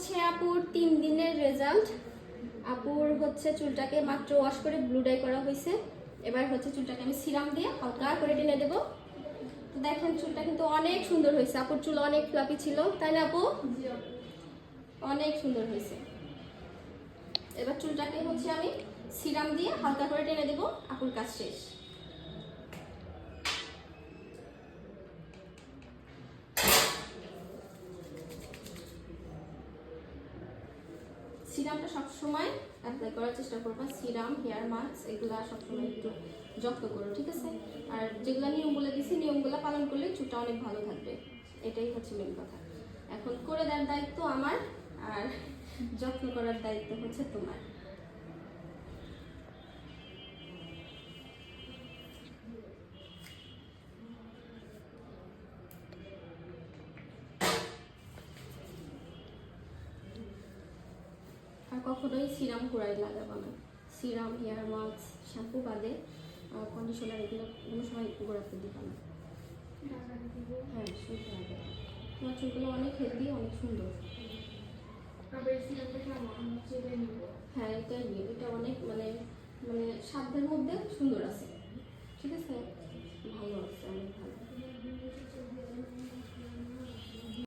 হচ্ছে আপুর তিন দিনের রেজাল্ট আপুর হচ্ছে চুলটাকে মাত্র ওয়াশ করে ব্লু ডাই করা হয়েছে। এবার হচ্ছে চুলটাকে আমি সিরাম দিয়ে হালকা করে টেনে দেবো। তো দেখেন চুলটা কিন্তু অনেক সুন্দর হয়েছে। আপুর চুল অনেক ফ্লাপি ছিল, তাই না আপু? অনেক সুন্দর হয়েছে। এবার চুলটাকে হচ্ছে আমি সিরাম দিয়ে হালকা করে টেনে দেবো। আপুর কাজ শেষ। সিরামটা সবসময় অ্যাপ্লাই করার চেষ্টা করবা। সিরাম হেয়ার মাস্ক এগুলো সবসময় একটু যত্ন করো, ঠিক আছে? আর যেগুলো নিয়ম বলে দিছি, নিয়মগুলো পালন করলে চুলটা অনেক ভালো থাকবে। এটাই হচ্ছে মেন কথা। এখন করে দেওয়ার দায়িত্ব আমার, আর যত্ন করার দায়িত্ব হচ্ছে তোমার। কখনোই সিরাম কুড়াই লাগাবো না। সিরাম হেয়ার মাস্ক শ্যাম্পু বাদে কন্ডিশনার এগুলো কোনো সময় গোড়াতে দিবা না। হ্যাঁ তোমার চুলগুলো অনেক হেলদি অনেক সুন্দর। হ্যাঁ এটাই নিয়ে এটা অনেক মানে মানে সাধ্যের মধ্যে সুন্দর আছে। ঠিক আছে? ভালো আছে অনেক ভালো।